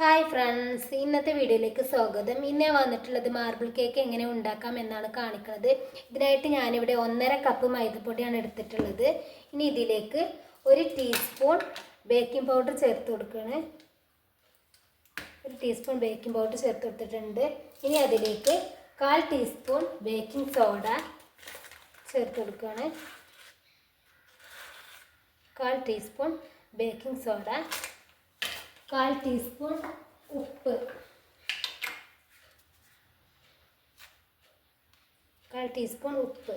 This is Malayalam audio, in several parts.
ഹായ് ഫ്രണ്ട്സ് ഇന്നത്തെ വീഡിയോയിലേക്ക് സ്വാഗതം. ഇന്ന് വന്നിട്ടുള്ളത് മാർബിൾ കേക്ക് എങ്ങനെ ഉണ്ടാക്കാം എന്നാണ് കാണിക്കുന്നത്. ഇതിനായിട്ട് ഞാനിവിടെ ഒന്നര കപ്പ് മൈദപ്പൊടിയാണ് എടുത്തിട്ടുള്ളത്. ഇനി ഇതിലേക്ക് ഒരു ടീസ്പൂൺ ബേക്കിംഗ് പൗഡർ ചേർത്ത് കൊടുക്കുകയാണ്. ഒരു ടീസ്പൂൺ ബേക്കിംഗ് പൗഡർ ചേർത്ത് കൊടുത്തിട്ടുണ്ട്. ഇനി അതിലേക്ക് കാൽ ടീസ്പൂൺ ബേക്കിംഗ് സോഡ ചേർത്ത് കൊടുക്കുകയാണ്. കാൽ ടീസ്പൂൺ ബേക്കിംഗ് സോഡ കാൽ ടീസ്പൂൺ ഉപ്പ്. കാൽ ടീസ്പൂൺ ഉപ്പ്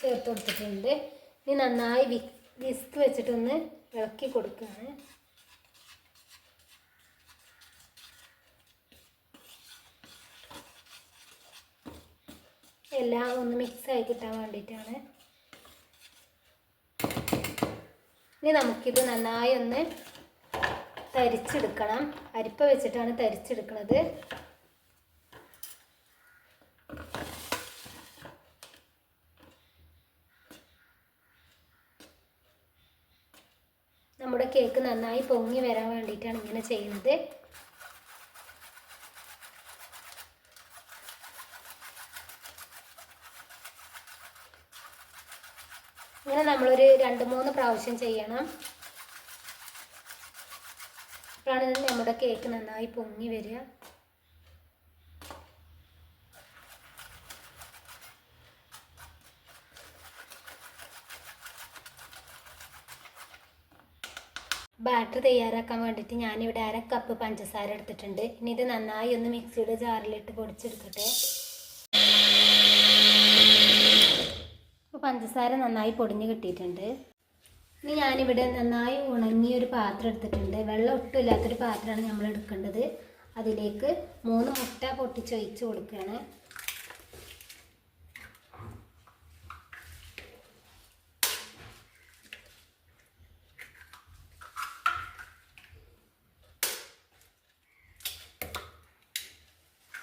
ചേർത്ത് കൊടുത്തിട്ടുണ്ട്. ഇനി നന്നായി വി വിസ്ക് വെച്ചിട്ടൊന്ന് ഇളക്കി കൊടുക്കുകയാണ് എല്ലാം ഒന്ന് മിക്സ് ആയി കിട്ടാൻ വേണ്ടിയിട്ടാണ്. ഇനി നമുക്കിത് നന്നായി ഒന്ന് തരിച്ചെടുക്കണം. അരിപ്പ വെച്ചിട്ടാണ് തരിച്ചെടുക്കുന്നത് നമ്മുടെ കേക്ക് നന്നായി പൊങ്ങി വരാൻ വേണ്ടിയിട്ടാണ് ഇങ്ങനെ ചെയ്യുന്നത്. ഇങ്ങനെ നമ്മളൊരു രണ്ട് മൂന്ന് പ്രാവശ്യം ചെയ്യണം. അപ്പോഴാണ് നമ്മുടെ കേക്ക് നന്നായി പൊങ്ങി വരിക. ബാറ്റർ തയ്യാറാക്കാൻ വേണ്ടിയിട്ട് ഞാനിവിടെ അര കപ്പ് പഞ്ചസാര എടുത്തിട്ടുണ്ട്. ഇനി ഇത് നന്നായി ഒന്ന് മിക്സിയുടെ ജാറിലിട്ട് പൊടിച്ചെടുക്കട്ടെ. പഞ്ചസാര നന്നായി പൊടിഞ്ഞ് കിട്ടിയിട്ടുണ്ട്. ഇനി ഞാനിവിടെ നന്നായി ഉണങ്ങിയ ഒരു പാത്രം എടുത്തിട്ടുണ്ട്. വെള്ളം ഒട്ടും ഇല്ലാത്തൊരു പാത്രമാണ് നമ്മൾ എടുക്കേണ്ടത്. അതിലേക്ക് മൂന്ന് മുട്ട പൊട്ടിച്ചൊഴിച്ച് കൊടുക്കുകയാണ്.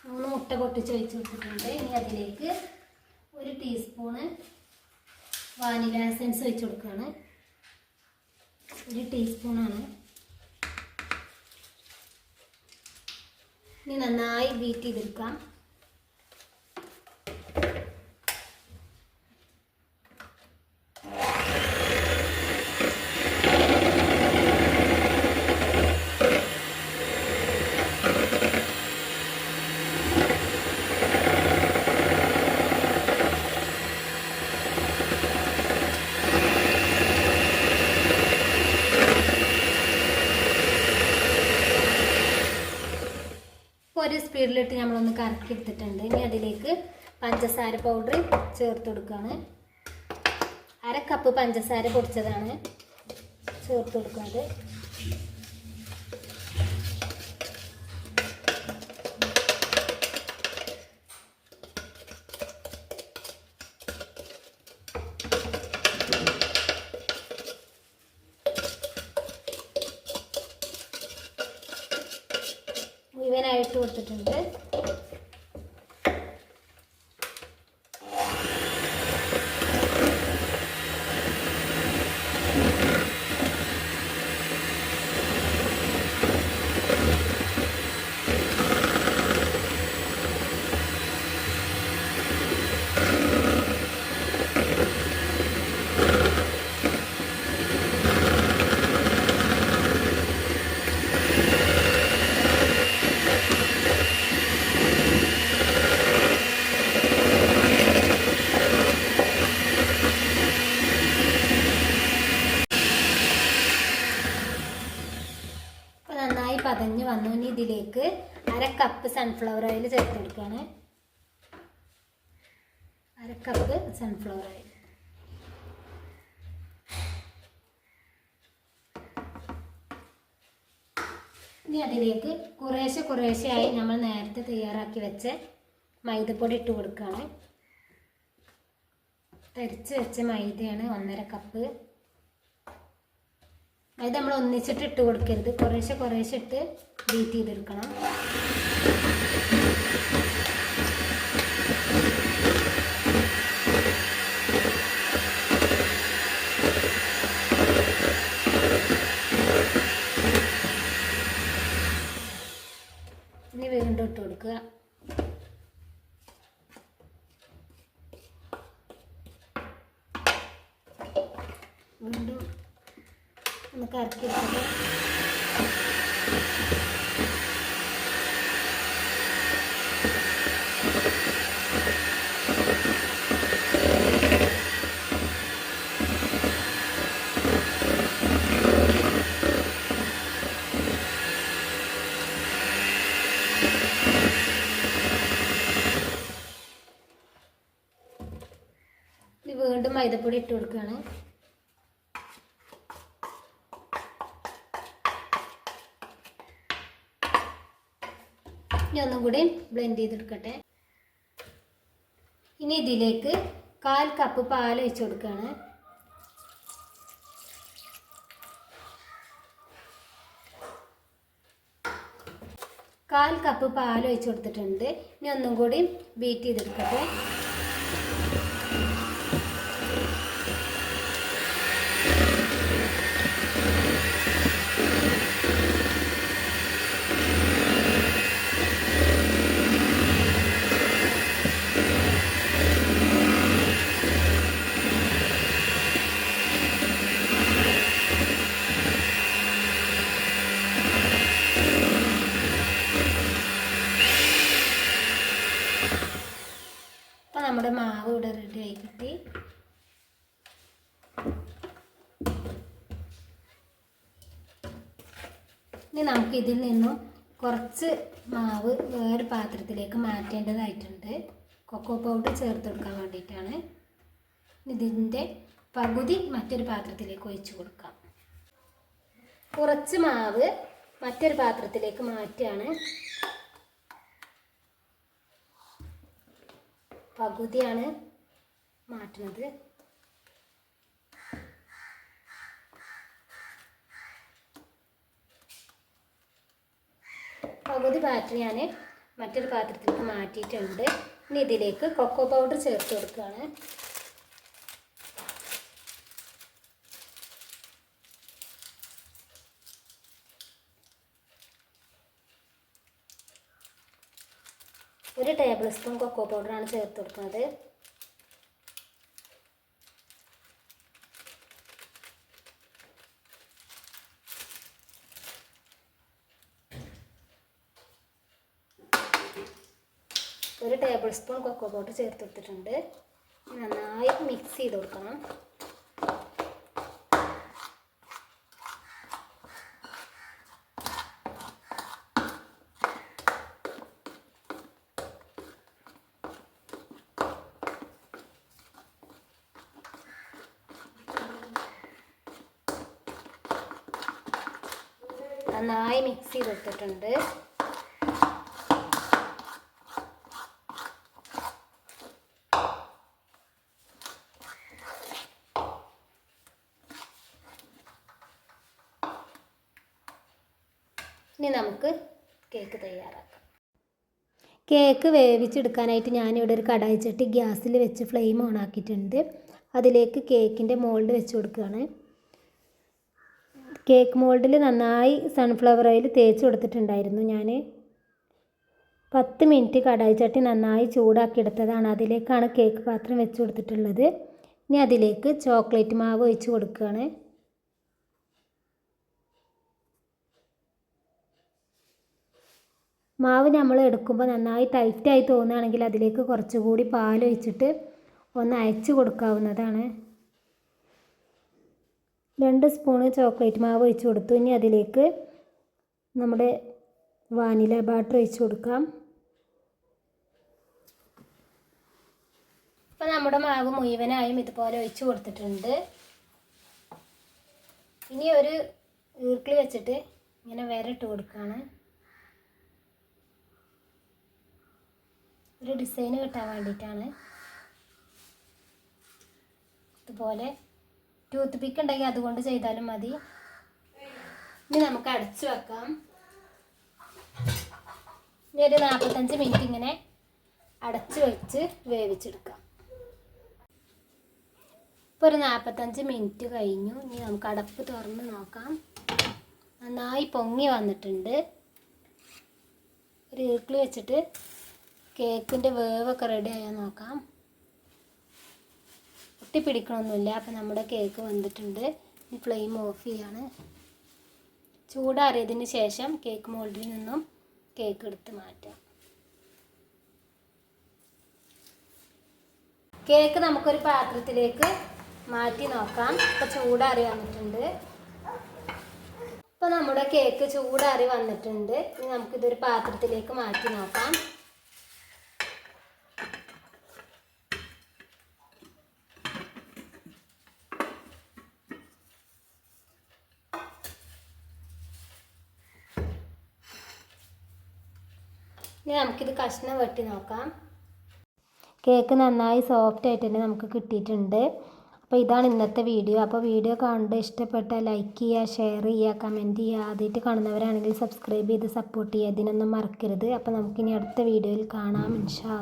മൂന്ന് മുട്ട പൊട്ടിച്ചൊഴിച്ച് കൊടുത്തിട്ടുണ്ട്. ഇനി അതിലേക്ക് ഒരു ടീസ്പൂണ് വാനില എസൻസ് വെച്ച് കൊടുക്കുകയാണ്. ഒരു ടീസ്പൂണാണ് ഇനി നന്നായി ബീറ്റ് ചെയ്തെടുക്കാം. ഇപ്പോൾ ഒരു സ്പീഡിലിട്ട് നമ്മളൊന്ന് കറക്കി എടുത്തിട്ടുണ്ട് ഇനി അതിലേക്ക് പഞ്ചസാര പൗഡർ ചേർത്ത് കൊടുക്കുകയാണ് അര കപ്പ് പഞ്ചസാര പൊടിച്ചതാണ്. ചേർത്ത് കൊടുക്കുന്നത്. മുഴുവനായിട്ട് കൊടുത്തിട്ടുണ്ട് ഇപ്പോൾ നന്നായി പതഞ്ഞ് വന്നു ഇനി ഇതിലേക്ക് അര കപ്പ് സൺഫ്ലവർ ഓയിൽ ചേർത്തെടുക്കുകയാണ്. അര കപ്പ് സൺഫ്ലവർ ഓയിൽ ഇനി അതിലേക്ക് കുറേശ്ശെ കുറേശ്ശെയായി നമ്മൾ നേരത്തെ തയ്യാറാക്കി വെച്ച മൈദപ്പൊടി ഇട്ട് കൊടുക്കുകയാണ്. തരിച്ച് വെച്ച മൈദയാണ് ഒന്നര കപ്പ് അത് നമ്മൾ ഒന്നിച്ചിട്ട് ഇട്ട് കൊടുക്കരുത്. കുറേശ്ശെ കുറേശ്ശെ ഇട്ട് ബീറ്റ് ചെയ്തെടുക്കണം ഇട്ട് കൊടുക്കുക വീണ്ടും ഒന്ന് കറക്കി എടുത്തിട്ട് ഇത് വീണ്ടും മൈദപ്പൊടി ഇട്ട് കൊടുക്കുകയാണ്. ഇനി ഒന്നും കൂടി ബ്ലെൻഡ് ചെയ്തെടുക്കട്ടെ. ഇനി ഇതിലേക്ക് കാൽ കപ്പ് പാൽ ഒഴിച്ച് കൊടുക്കുകയാണ് കാൽ കപ്പ് പാൽ ഒഴിച്ചു കൊടുത്തിട്ടുണ്ട്. ഇനി ഒന്നും കൂടി ബീറ്റ് ചെയ്തെടുക്കട്ടെ. നമ്മുടെ മാവ് ഇവിടെ റെഡി ആയി കിട്ടി ഇനി നമുക്ക് ഇതിൽ നിന്നും കുറച്ച് മാവ് വേറെ പാത്രത്തിലേക്ക് മാറ്റേണ്ടതായിട്ടുണ്ട്. കൊക്കോ പൗഡർ ചേർത്ത് കൊടുക്കാൻ വേണ്ടിയിട്ടാണ്. ഇതിന്റെ പകുതി മറ്റൊരു പാത്രത്തിലേക്ക് ഒഴിച്ചു കൊടുക്കാം. കുറച്ച് മാവ് മറ്റൊരു പാത്രത്തിലേക്ക് മാറ്റുകയാണ്. പകുതിയാണ് മാറ്റുന്നത്. പകുതി ബാറ്ററി ഞാൻ മറ്റൊരു പാത്രത്തിലേക്ക് മാറ്റിയിട്ടുണ്ട്. ഇനി ഇതിലേക്ക് കൊക്കോ പൗഡർ ചേർത്ത് കൊടുക്കുകയാണ്. ഒരു ടേബിൾ സ്പൂൺ കൊക്കോ പൗഡറാണ് ചേർത്ത് കൊടുക്കുന്നത്. ഒരു ടേബിൾ സ്പൂൺ കൊക്കോ പൗഡർ ചേർത്ത് കൊടുത്തിട്ടുണ്ട്. നന്നായി മിക്സ് ചെയ്ത് കൊടുക്കണം. നന്നായി മിക്സ് ചെയ്ത് കൊടുത്തിട്ടുണ്ട് ഇനി നമുക്ക് കേക്ക് തയ്യാറാക്കാം. കേക്ക് വേവിച്ചെടുക്കാനായിട്ട് ഞാനിവിടെ ഒരു കടായി ചട്ടി ഗ്യാസിൽ വെച്ച് ഫ്ലെയിം ഓൺ ആക്കിയിട്ടുണ്ട്. അതിലേക്ക് കേക്കിന്റെ മോൾഡ് വെച്ച് കൊടുക്കുകയാണ്. കേക്ക് മോൾഡിൽ നന്നായി സൺഫ്ലവർ ഓയിൽ തേച്ച് കൊടുത്തിട്ടുണ്ടായിരുന്നു ഞാൻ പത്ത് മിനിറ്റ് കടായി ചട്ടി നന്നായി ചൂടാക്കിയെടുത്തതാണ് അതിലേക്കാണ് കേക്ക് പാത്രം വെച്ച് കൊടുത്തിട്ടുള്ളത്. ഇനി അതിലേക്ക് ചോക്ലേറ്റ് മാവ് ഒഴിച്ച് കൊടുക്കുകയാണ്. മാവ് നമ്മൾ എടുക്കുമ്പോൾ നന്നായി ടൈറ്റായി തോന്നുകയാണെങ്കിൽ അതിലേക്ക് കുറച്ചുകൂടി പാൽ ഒഴിച്ചിട്ട് ഒന്ന് അയച്ചു കൊടുക്കാവുന്നതാണ്. രണ്ട് സ്പൂണ് ചോക്ലേറ്റ് മാവ് ഒഴിച്ച് കൊടുത്തു. ഇനി അതിലേക്ക് നമ്മുടെ വാനില ബാട്ടർ ഒഴിച്ച് കൊടുക്കാം. അപ്പോൾ നമ്മുടെ മാവ് മുഴുവനായും ഇതുപോലെ ഒഴിച്ച് കൊടുത്തിട്ടുണ്ട്. ഇനി ഒരു ഈർക്കിളി വെച്ചിട്ട് ഇങ്ങനെ വരട്ട് കൊടുക്കുകയാണ് ഒരു ഡിസൈന് കിട്ടാൻ വേണ്ടിയിട്ടാണ്. ഇതുപോലെ ടൂത്ത് പിക്ക് ഉണ്ടെങ്കിൽ അതുകൊണ്ട് ചെയ്താലും മതി. ഇനി നമുക്ക് അടച്ചു വെക്കാം. ഇനി ഒരു നാൽപ്പത്തഞ്ച് മിനിറ്റ് ഇങ്ങനെ അടച്ചു വെച്ച് വേവിച്ചെടുക്കാം. ഇപ്പോൾ ഒരു നാൽപ്പത്തഞ്ച് മിനിറ്റ് കഴിഞ്ഞു. ഇനി നമുക്ക് അടപ്പ് തുറന്ന് നോക്കാം. നന്നായി പൊങ്ങി വന്നിട്ടുണ്ട്. ഒരു ഇരുക്കിളി വെച്ചിട്ട് കേക്കിന്റെ വേവൊക്കെ റെഡി ആയാൽ നോക്കാം. ഒട്ടി പിടിക്കണമൊന്നുമില്ല അപ്പം നമ്മുടെ കേക്ക് വന്നിട്ടുണ്ട്. ഫ്ലെയിം ഓഫ് ചെയ്യാണ്. ചൂടാറിയതിന് ശേഷം കേക്ക് മോൾഡിൽ നിന്നും കേക്ക് എടുത്ത് മാറ്റാം. കേക്ക് നമുക്കൊരു പാത്രത്തിലേക്ക് മാറ്റി നോക്കാം. ഇപ്പം ചൂടാറി വന്നിട്ടുണ്ട്. ഇപ്പം നമ്മുടെ കേക്ക് ചൂടാറി വന്നിട്ടുണ്ട്. ഇനി നമുക്കിതൊരു പാത്രത്തിലേക്ക് മാറ്റി നോക്കാം. ഇനി നമുക്കിത് കഷ്ണം വെട്ടി നോക്കാം. കേക്ക് നന്നായി സോഫ്റ്റ് ആയിട്ട് തന്നെ നമുക്ക് കിട്ടിയിട്ടുണ്ട്. അപ്പോൾ ഇതാണ് ഇന്നത്തെ വീഡിയോ അപ്പോൾ വീഡിയോ കണ്ട് ഇഷ്ടപ്പെട്ട ലൈക്ക് ചെയ്യുക ഷെയർ ചെയ്യുക കമന്റ് ചെയ്യുക. ആദ്യമായിട്ട് കാണുന്നവരാണെങ്കിൽ സബ്സ്ക്രൈബ് ചെയ്ത് സപ്പോർട്ട് ചെയ്യുക. ഇതിനൊന്നും മറക്കരുത്. അപ്പോൾ നമുക്കിനി അടുത്ത വീഡിയോയിൽ കാണാം. ഇൻഷാ